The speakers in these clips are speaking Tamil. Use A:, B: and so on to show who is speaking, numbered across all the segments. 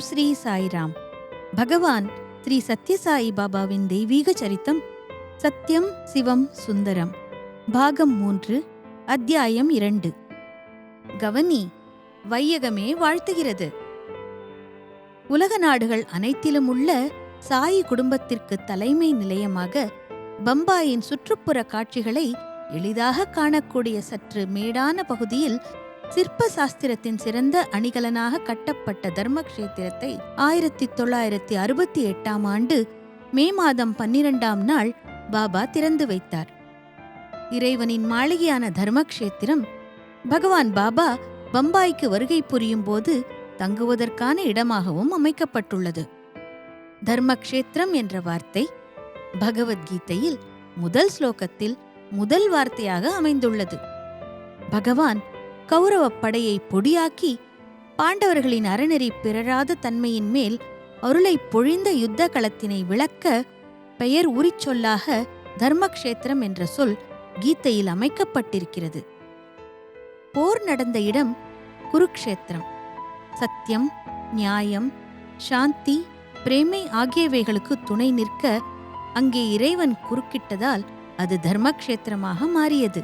A: ஓம் ஸ்ரீ சாய்ராம். பகவான் ஸ்ரீ சத்யசாயி பாபாவின் தெய்வீக சரித்தம் சத்யம் சிவம் சுந்தரம் பாகம் மூன்று அத்தியாயம் இரண்டு. கவனி வையகமே வாழ்த்துகிறது. உலக நாடுகள் அனைத்திலும் உள்ள சாயி குடும்பத்திற்கு தலைமை நிலையமாக பம்பாயின் சுற்றுப்புற காட்சிகளை எளிதாக காணக்கூடிய சற்று மேடான பகுதியில் சிற்ப சாஸ்திரத்தின் சிறந்த அணிகலனாக கட்டப்பட்ட தர்மக்ஷேத்திரத்தை ஆயிரத்தி தொள்ளாயிரத்தி அறுபத்தி எட்டாம் ஆண்டு மே மாதம் பன்னிரண்டாம் நாள் பாபா திறந்து வைத்தார். இறைவனின் மாளிகையான தர்மக்ஷேத்திரம் பகவான் பாபா பம்பாய்க்கு வருகை புரியும் போது தங்குவதற்கான இடமாகவும் அமைக்கப்பட்டுள்ளது. தர்மக்ஷேத்திரம் என்ற வார்த்தை பகவத்கீதையில் முதல் ஸ்லோகத்தில் முதல் வார்த்தையாக அமைந்துள்ளது. பகவான் கௌரவப் படையை பொடியாக்கி பாண்டவர்களின் அறநெறி பிறராத தன்மையின் மேல் அருளை பொழிந்த யுத்த களத்தினை விளக்க பெயர் உரிச்சொல்லாக தர்மக்ஷேத்திரம் என்ற சொல் கீதையில் அமைக்கப்பட்டிருக்கிறது. போர் நடந்த இடம் குருக்ஷேத்திரம். சத்தியம் நியாயம் சாந்தி பிரேமை ஆகியவைகளுக்கு துணை நிற்க அங்கே இறைவன் குறுக்கிட்டதால் அது தர்மக்ஷேத்திரமாக மாறியது.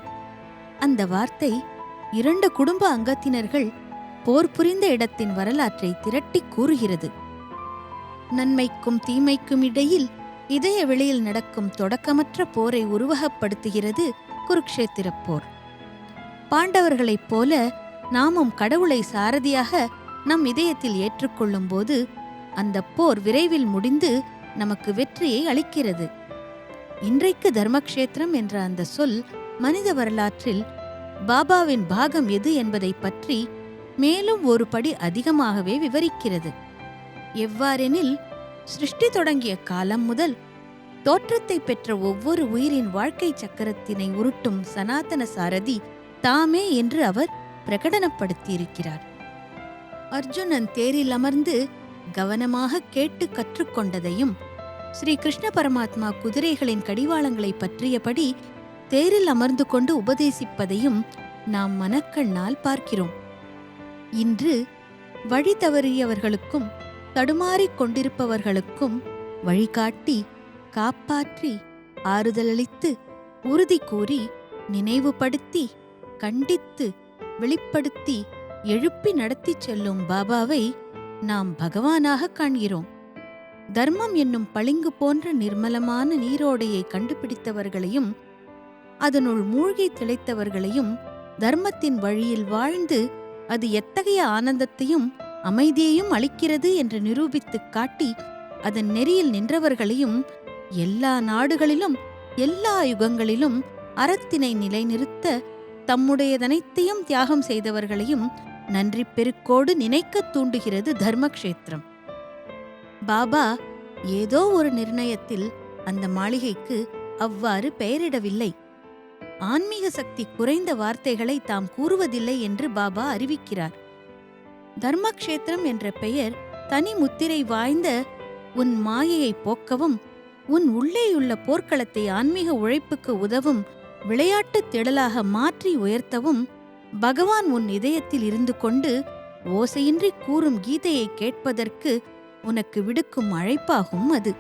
A: அந்த வார்த்தை இரண்டு குடும்ப அங்கத்தினர்கள் போர் புரிந்த இடத்தின் வரலாற்றை திரட்டி கூறுகிறது. நன்மைக்கும் தீமைக்கும் இடையில் இதய வெளியில் நடக்கும் தொடக்கமற்ற போரை உருவகப்படுத்துகிறது குருக்ஷேத்திரப் போர். பாண்டவர்களைப் போல நாமும் கடவுளை சாரதியாக நம் இதயத்தில் ஏற்றுக்கொள்ளும்போது அந்த போர் விரைவில் முடிந்து நமக்கு வெற்றியை அளிக்கிறது. இன்றைக்கு தர்மக்ஷேத்திரம் என்ற அந்த சொல் மனித வரலாற்றில் பாபாவின் பாகம் எது என்பதை பற்றி மேலும் ஒரு படி அதிகமாகவே விவரிக்கிறது. எவ்வாறெனில் சிருஷ்டி தொடங்கிய காலம் முதல் தோற்றத்தை பெற்ற ஒவ்வொரு உயிரின் வாழ்க்கை சக்கரத்தினை உருட்டும் சனாதன சாரதி தாமே என்று அவர் பிரகடனப்படுத்தியிருக்கிறார். அர்ஜுனன் தேரில் அமர்ந்து கவனமாக கேட்டு கற்றுக்கொண்டதையும் ஸ்ரீ கிருஷ்ண பரமாத்மா குதிரைகளின் கடிவாளங்களை பற்றியபடி தேரில் அமர்ந்து கொண்டு உபதேசிப்பதையும் நாம் மனக்கண்ணால் பார்க்கிறோம். இன்று வழி தவறியவர்களுக்கும் தடுமாறிக் கொண்டிருப்பவர்களுக்கும் வழிகாட்டி காப்பாற்றி ஆறுதலளித்து உறுதி கூறி நினைவுபடுத்தி கண்டித்து வெளிப்படுத்தி எழுப்பி நடத்திச் செல்லும் பாபாவை நாம் பகவானாக காண்கிறோம். தர்மம் என்னும் பளிங்கு போன்ற நிர்மலமான நீரோடையை கண்டுபிடித்தவர்களையும் அதனுள் மூழ்கி திளைத்தவர்களையும் தர்மத்தின் வழியில் வாழ்ந்து அது எத்தகைய ஆனந்தத்தையும் அமைதியையும் அளிக்கிறது என்று நிரூபித்துக் காட்டி அதன் நெறியில் நின்றவர்களையும் எல்லா நாடுகளிலும் எல்லா யுகங்களிலும் அறத்தினை நிலைநிறுத்த தம்முடையதனைத்தையும் தியாகம் செய்தவர்களையும் நன்றி பெருக்கோடு நினைக்கத் தூண்டுகிறது தர்மக்ஷேத்திரம். பாபா ஏதோ ஒரு நிர்ணயத்தில் அந்த மாளிகைக்கு அவ்வாறு பெயரிடவில்லை. ஆன்மீக சக்தி குறைந்த வார்த்தைகளை தாம் கூறுவதில்லை என்று பாபா அறிவிக்கிறார். தர்மக்ஷேத்திரம் என்ற பெயர் தனி முத்திரை வாய்ந்த உன் மாயையை போக்கவும் உன் உள்ளேயுள்ள போர்க்களத்தை ஆன்மீக உழைப்புக்கு உதவும் விளையாட்டுத் திடலாக மாற்றி உயர்த்தவும் பகவான் உன் இதயத்தில் இருந்து கொண்டு ஓசையின்றி கூறும் கீதையை கேட்பதற்கு உனக்கு விடுக்கும் அழைப்பாகும் அது.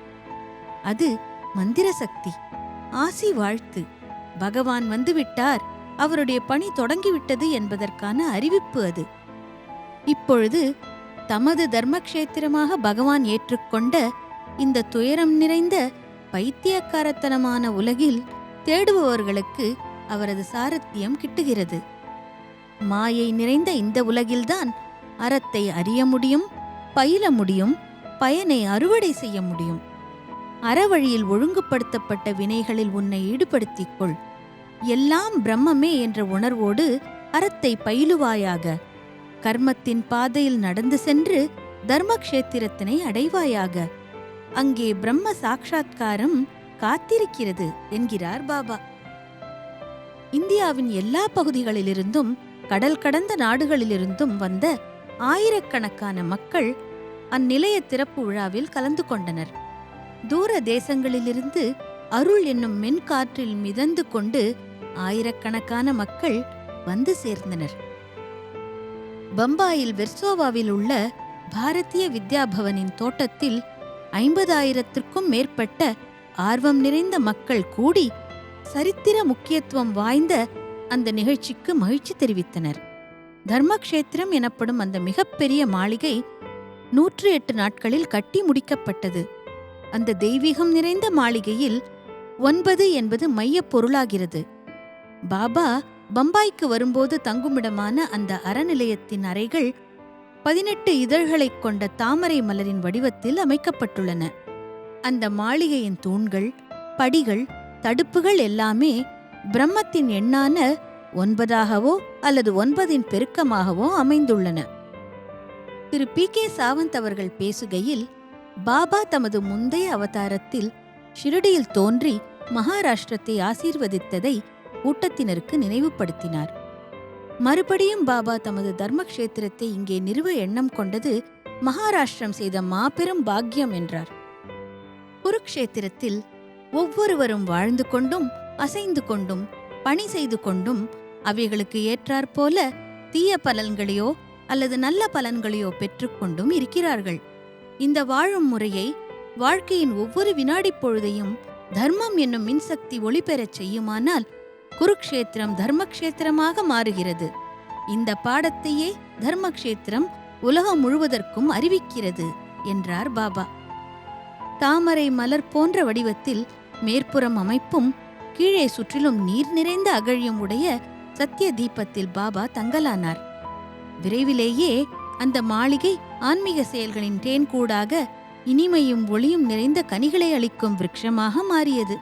A: அது மந்திர சக்தி. ஆசி வாழ்த்து. பகவான் வந்துவிட்டார். அவருடைய பணி தொடங்கிவிட்டது என்பதற்கான அறிவிப்பு அது. இப்பொழுது தமது தர்மக்ஷேத்திரமாக பகவான் ஏற்றுக்கொண்ட இந்த துயரம் நிறைந்த பைத்தியக்காரத்தனமான உலகில் தேடுபவர்களுக்கு அவரது சாரத்தியம் கிட்டுகிறது. மாயை நிறைந்த இந்த உலகில்தான் அறத்தை அறிய முடியும் பயில முடியும் பயனை அறுவடை செய்ய முடியும். அறவழியில் ஒழுங்குபடுத்தப்பட்ட வினைகளில் உன்னை ஈடுபடுத்திக் கொள் எல்லாம் பிரம்மமே என்ற உணர்வோடு அறத்தை பயிலுவாயாக. கர்மத்தின் பாதையில் நடந்து சென்று தர்மக்ஷேத்திரத்தினை அடைவாயாக. அங்கே பிரம்ம சாட்சா்காரம் காத்திருக்கிறது என்கிறார் பாபா. இந்தியாவின் எல்லா பகுதிகளிலிருந்தும் கடல் கடந்த நாடுகளிலிருந்தும் வந்த ஆயிரக்கணக்கான மக்கள் அந்நிலைய திறப்பு விழாவில் கலந்து கொண்டனர். தூர தேசங்களிலிருந்து அருள் என்னும் மென்காற்றில் மிதந்து கொண்டு ஆயிரக்கணக்கான மக்கள் வந்து சேர்ந்தனர். பம்பாயில் வெர்சோவாவில் உள்ள பாரதிய வித்யாபவனின் தோட்டத்தில் ஐம்பதாயிரத்திற்கும் மேற்பட்ட ஆர்வம் நிறைந்த மக்கள் கூடி சரித்திர முக்கியத்துவம் வாய்ந்த அந்த நிகழ்ச்சிக்கு மகிழ்ச்சி தெரிவித்தனர். தர்மக்ஷேத்திரம் எனப்படும் அந்த மிகப்பெரிய மாளிகை நூற்று எட்டு நாட்களில் கட்டி முடிக்கப்பட்டது. அந்த தெய்வீகம் நிறைந்த மாளிகையில் ஒன்பது என்பது மையப் பொருளாகிறது. பாபா பம்பாய்க்கு வரும்போது தங்குமிடமான அந்த அறநிலையத்தின் அறைகள் பதினெட்டு இதழ்களைக் கொண்ட தாமரை மலரின் வடிவத்தில் அமைக்கப்பட்டுள்ளன. அந்த மாளிகையின் தூண்கள் படிகள் தடுப்புகள் எல்லாமே பிரம்மத்தின் எண்ணான ஒன்பதாகவோ அல்லது ஒன்பதின் பெருக்கமாகவோ அமைந்துள்ளன. திரு. பி. கே. சாவந்த் அவர்கள் பேசுகையில் பாபா தமது முந்தைய அவதாரத்தில் ஷிரடியில் தோன்றி மகாராஷ்டிரத்தை ஆசீர்வதித்ததை கூட்டத்தினருக்கு நினைவுபடுத்தினார். மறுபடியும் பாபா தமது தர்மக்ஷேத்திரத்தை இங்கே நிறுவ எண்ணம் கொண்டது மகாராஷ்டிரம் செய்த மாபெரும் பாக்கியம் என்றார். குருக்ஷேத்திரத்தில் ஒவ்வொருவரும் வாழ்ந்து கொண்டும் அசைந்து கொண்டும் பணி செய்து கொண்டும் அவைகளுக்கு ஏற்றாற்போல தீய பலன்களையோ அல்லது நல்ல பலன்களையோ பெற்றுக்கொண்டும் இருக்கிறார்கள். இந்த வாழும் முறையை வாழ்க்கையின் ஒவ்வொரு வினாடி பொழுதையும் தர்மம் என்னும் மின்சக்தி ஒளிபெறச் செய்யுமானால் குருக்ஷேத்திரம் தர்மக்ஷேத்திரமாக மாறுகிறது. இந்த பாடத்தையே தர்மக்ஷேத்திரம் உலகம் முழுவதற்கும் அறிவிக்கிறது என்றார் பாபா. தாமரை மலர் போன்ற வடிவத்தில் மேற்புறம் அமைப்பும் கீழே சுற்றிலும் நீர் நிறைந்த அகழியும் உடைய சத்திய தீபத்தில் பாபா தங்கலானார். விரைவிலேயே அந்த மாளிகை ஆன்மீக செயல்களின் தேன்கூடாக இனிமையும் ஒளியும் நிறைந்த கனிகளை அளிக்கும் விரக்ஷமாக மாறியது.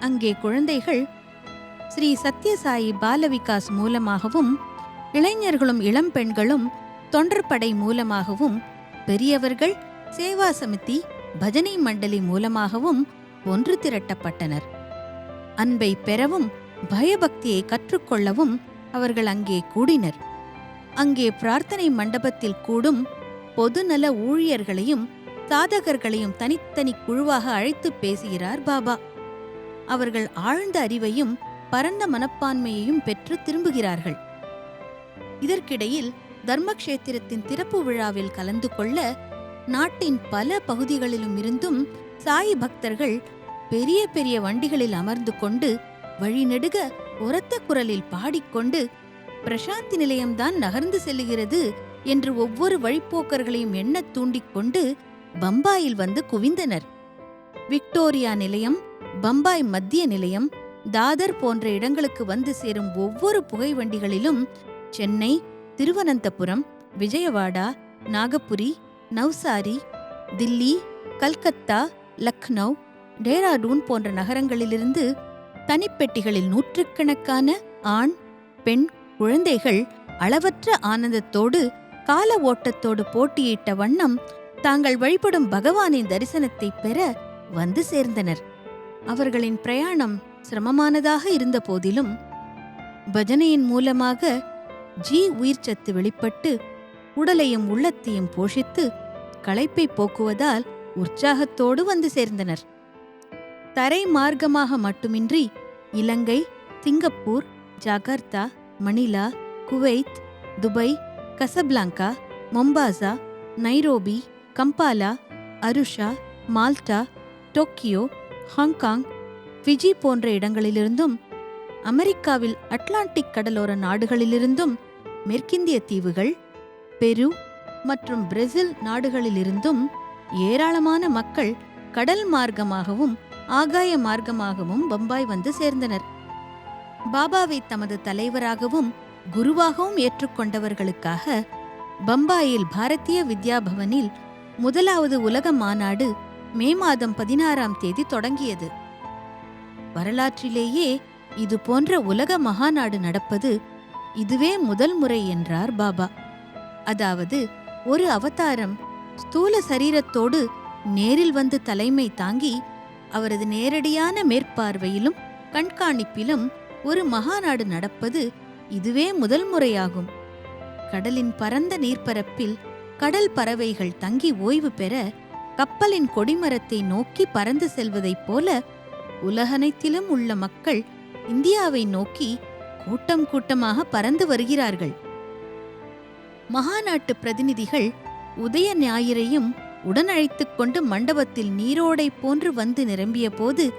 A: அங்கே குழந்தைகள் ஸ்ரீ சத்யசாயி பாலவிகாஸ் மூலமாகவும் இளைஞர்களும் இளம் பெண்களும் தொண்டர்படை மூலமாகவும் பெரியவர்கள் சேவா சமிதி பஜனை மண்டலி மூலமாகவும் ஒன்று திரட்டப்பட்டனர். அன்பை பெறவும் பயபக்தியை கற்றுக்கொள்ளவும் அவர்கள் அங்கே கூடினர். அங்கே பிரார்த்தனை மண்டபத்தில் கூடும் பொதுநல ஊழியர்களையும் சாதகர்களையும் தனித்தனி குழுவாக அழைத்து பேசுகிறார் பாபா. அவர்கள் ஆழ்ந்த அறிவையும் பரந்த மனப்பான்மையையும் பெற்று திரும்புகிறார்கள். இதற்கிடையில் தர்மக்ஷேத்திரத்தின் திறப்பு விழாவில் கலந்து கொள்ள நாட்டின் பல பகுதிகளிலும் இருந்தும் சாய் பக்தர்கள் பெரிய பெரிய வண்டிகளில் அமர்ந்து கொண்டு வழிநெடுக உரத்த குரலில் பாடிக்கொண்டு பிரசாந்தி நிலையம்தான் நகர்ந்து செல்லுகிறது என்று ஒவ்வொரு வழிப்போக்கர்களையும் எண்ணத் தூண்டிக்கொண்டு பம்பாயில் வந்து குவிந்தனர். விக்டோரியா நிலையம் பம்பாய் மத்திய நிலையம் தாதர் போன்ற இடங்களுக்கு வந்து சேரும் ஒவ்வொரு புகைவண்டிகளிலும் சென்னை திருவனந்தபுரம் விஜயவாடா நாகபுரி நவ்சாரி தில்லி கல்கத்தா லக்னௌ டேராடூன் போன்ற நகரங்களிலிருந்து தனிப்பெட்டிகளில் நூற்றுக்கணக்கான ஆண் பெண் குழந்தைகள் அளவற்ற ஆனந்தத்தோடு கால ஓட்டத்தோடு போட்டியிட்ட வண்ணம் தாங்கள் வழிபடும் பகவானின் தரிசனத்தை பெற வந்து சேர்ந்தனர். அவர்களின் பிரயாணம் சிரமமானதாக இருந்த போதிலும் பஜனையின் மூலமாக ஜி உயிர்ச்சத்து வெளிப்பட்டு உடலையும் உள்ளத்தையும் போஷித்து களைப்பை போக்குவதால் உற்சாகத்தோடு வந்து சேர்ந்தனர். தரை மார்க்கமாக மட்டுமின்றி Ilangai Singapore Jakarta Manila Kuwait Dubai Casablanca Mombasa Nairobi Kampala Arusha Malta Tokyo Hong Kong Fiji போன்ற இடங்களிலிருந்தும் அமெரிக்காவில் அட்லாண்டிக் கடலோர நாடுகளிலிருந்தும் மேற்கிந்திய தீவுகள் பெரு மற்றும் பிரேசில் நாடுகளிலிருந்தும் ஏராளமான மக்கள் கடல் மார்க்கமாகவும் ஆகாய மார்க்கமாகவும் பம்பாய் வந்து சேர்ந்தனர். பாபாவை தமது தலைவராகவும் குருவாகவும் ஏற்றுக்கொண்டவர்களுக்காக பம்பாயில் பாரதிய வித்யாபவனில் முதலாவது உலக மாநாடு மே மாதம் பதினாறாம் தேதி தொடங்கியது. வரலாற்றிலேயே இது போன்ற உலக மகாநாடு நடப்பது இதுவே முதல் முறை என்றார் பாபா. அதாவது ஒரு அவதாரம் ஸ்தூல சரீரத்தோடு நேரில் வந்து தலைமை தாங்கி அவரது நேரடியான மேற்பார்வையிலும் கண்காணிப்பிலும் ஒரு மகாநாடு நடப்பது இதுவே முதல் முறையாகும். கடலின் பரந்த நீர்ப்பரப்பில் கடல் பறவைகள் தங்கி ஓய்வு பெற கப்பலின் கொடிமரத்தை நோக்கி பறந்து செல்வதைப் போல உலகனைத்திலும் உள்ள மக்கள் இந்தியாவை நோக்கி கூட்டம் கூட்டமாக பறந்து வருகிறார்கள். மகாநாட்டு பிரதிநிதிகள் உதய ஞாயிறையும் உடனழைத்துக் கொண்டு மண்டபத்தில் நீரோடை போன்று வந்து நிரம்பிய போது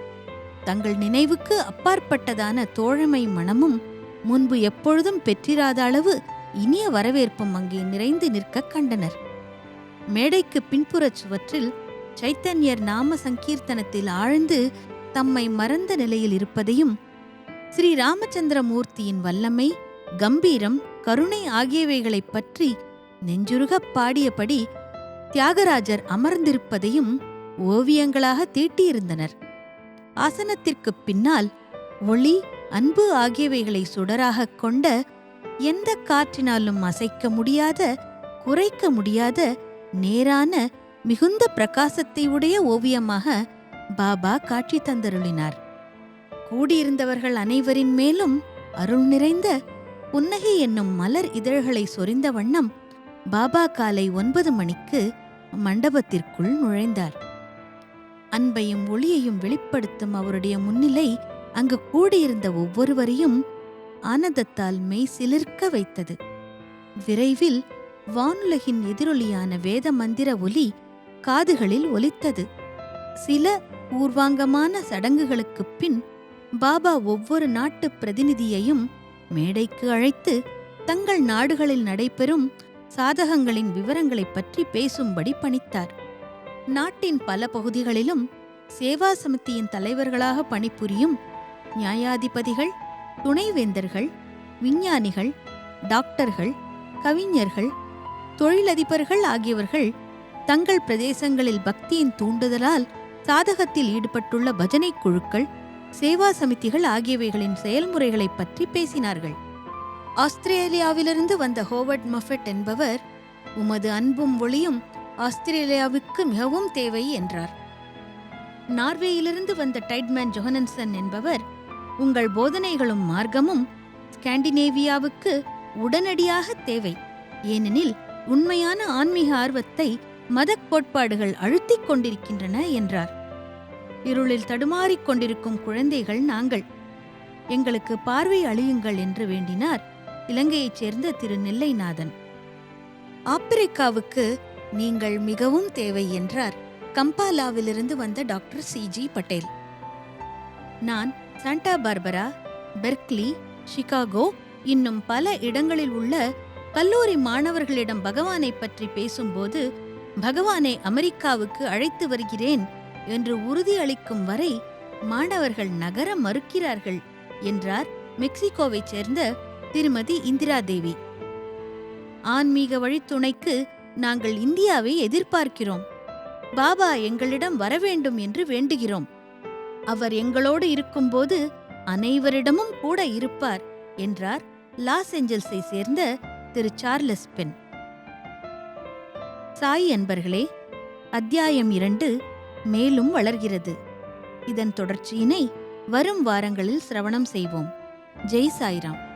A: தங்கள் நினைவுக்கு அப்பாற்பட்டதான தோழமை மனமும் முன்பு எப்பொழுதும் பெற்றிராத அளவு இனிய வரவேற்பும் அங்கே நிறைந்து நிற்கக் கண்டனர். மேடைக்கு பின்புறச் சுவற்றில் சைத்தன்யர் நாம சங்கீர்த்தனத்தில் ஆழ்ந்து தம்மை மறந்த நிலையில் இருப்பதையும் ஸ்ரீ ராமச்சந்திரமூர்த்தியின் வல்லமை கம்பீரம் கருணை ஆகியவைகளைப் பற்றி நெஞ்சுருகப் பாடியபடி தியாகராஜர் அமர்ந்திருப்பதையும் ஓவியங்களாக தீட்டியிருந்தனர். ஆசனத்திற்குப் பின்னால் ஒளி அன்பு ஆகியவைகளை சுடராகக் கொண்ட எந்த காற்றினாலும் அசைக்க முடியாத குறைக்க முடியாத நேரான மிகுந்த பிரகாசத்தை உடைய ஓவியமாக பாபா காட்சி தந்தருளினார். கூடியிருந்தவர்கள் அனைவரின் மேலும் அருள் நிறைந்த புன்னகை என்னும் மலர் இதழ்களை சொரிந்த வண்ணம் பாபா காலை ஒன்பது மணிக்கு மண்டபத்திற்குள் நுழைந்தார். அன்பையும் ஒளியையும் வெளிப்படுத்தும் அவருடைய முன்னிலை அங்கு கூடியிருந்த ஒவ்வொருவரையும் ஆனந்தத்தால் மெய் சிலிர்க்க வைத்தது. விரைவில் வானுலகின் எதிரொலியான வேத மந்திர ஒலி காதுகளில் ஒலித்தது. சில பூர்வாங்கமான சடங்குகளுக்குப் பின் பாபா ஒவ்வொரு நாட்டு பிரதிநிதியையும் மேடைக்கு அழைத்து தங்கள் நாடுகளில் நடைபெறும் சாதகங்களின் விவரங்களைப் பற்றி பேசும்படி பணித்தார். நாட்டின் பல பகுதிகளிலும் சேவா சமித்தியின் தலைவர்களாக பணிபுரியும் நியாயாதிபதிகள் துணைவேந்தர்கள் விஞ்ஞானிகள் டாக்டர்கள் கவிஞர்கள் தொழிலதிபர்கள் ஆகியவர்கள் தங்கள் பிரதேசங்களில் பக்தியின் தூண்டுதலால் சாதகத்தில் ஈடுபட்டுள்ள பஜனை குழுக்கள் சேவா சமிதிகள் ஆகியவைகளின் செயல்முறைகளைப் பற்றி பேசினார்கள். ஆஸ்திரேலியாவிலிருந்து வந்த ஹோவர்ட் மஃபெட் என்பவர் உமது அன்பும் ஒளியும் ஆஸ்திரேலியாவுக்கு மிகவும் தேவை என்றார். நார்வேயிலிருந்து வந்த டைட்மேன் ஜொஹனன்சன் என்பவர் உங்கள் போதனைகளும் மார்க்கமும் ஸ்காண்டினேவியாவுக்கு உடனடியாக தேவை. ஏனெனில் உண்மையான ஆன்மீக ஆர்வத்தை மதக் கோட்பாடுகள் அழுத்திக் கொண்டிருக்கின்றன என்றார். இருளில் தடுமாறிக் கொண்டிருக்கும் குழந்தைகள் நாங்கள். எங்களுக்கு பார்வை அழியுங்கள் என்று வேண்டினார் இலங்கையைச் சேர்ந்த திரு நெல்லைநாதன். ஆப்பிரிக்காவுக்கு நீங்கள் மிகவும் தேவை என்றார். கம்பாலாவிலிருந்து வந்த டாக்டர் சி. ஜி. பட்டேல். நான் சாண்டா பார்பரா பெர்க்லி சிகாகோ இன்னும் பல இடங்களில் உள்ள கல்லூரி மாணவர்களிடம் பகவானைப் பற்றி பேசும்போது பகவானை அமெரிக்காவுக்கு அழைத்து வருகிறேன் என்று உறுதியளிக்கும் வரை மாணவர்கள் நகர மறுக்கிறார்கள் என்றார் மெக்சிகோவைச் சேர்ந்த திருமதி இந்திரா தேவி. ஆன்மீக வழித்துணைக்கு நாங்கள் இந்தியாவை எதிர்பார்க்கிறோம். பாபா எங்களிடம் வரவேண்டும் என்று வேண்டுகிறோம். அவர் எங்களோடு இருக்கும்போது அனைவரிடமும் கூட இருப்பார் என்றார் லாஸ் ஏஞ்சல்ஸை சேர்ந்த திரு சார்லஸ் பென். சாய் என்பர்களே அத்தியாயம் இரண்டு மேலும் வளர்கிறது. இதன் தொடர்ச்சியினை வரும் வாரங்களில் சிரவணம் செய்வோம். ஜெய் சாய்ராம்.